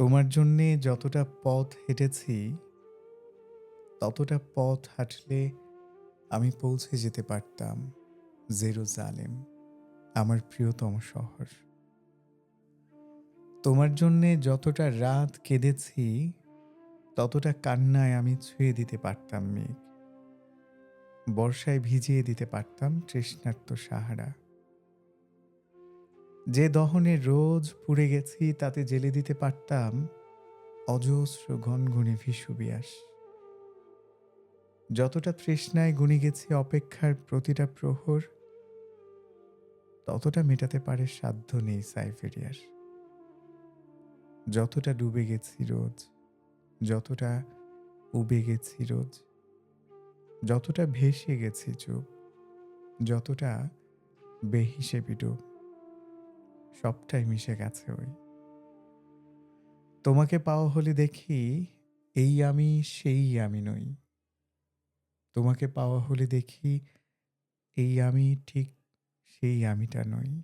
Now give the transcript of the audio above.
তোমার জন্যে যতটা পথ হেঁটেছি, ততটা পথ হাঁটলে আমি পৌঁছে যেতে পারতাম জেরুজালেম, আমার প্রিয়তম শহর। তোমার জন্যে যতটা রাত কেঁদেছি, ততটা কান্নায় আমি ছুঁয়ে দিতে পারতাম মেঘ। বর্ষায় ভিজিয়ে দিতে পারতাম তৃষ্ণার্ত সাহারা। যে দহনে রোজ পুড়ে গেছি, তাতে জেলে দিতে পারতাম অজস্র ঘনঘনে ভিসুবিয়াস যতটা তৃষ্ণায় গুনে গেছি অপেক্ষার প্রতিটা প্রহর, ততটা মেটাতে পারে সাধ্য নেই সাইফেরিয়ার। যতটা ডুবে গেছি রোজ, যতটা উবে গেছি রোজ, যতটা ভেসে গেছি চুপ, যতটা বেহিসেবি ডুব। সবটাই মিশে গেছে ওই। তোমাকে পাওয়া হলে দেখি এই আমি সেই আমি নই। তোমাকে পাওয়া হলে দেখি এই আমি ঠিক সেই আমিটা নই।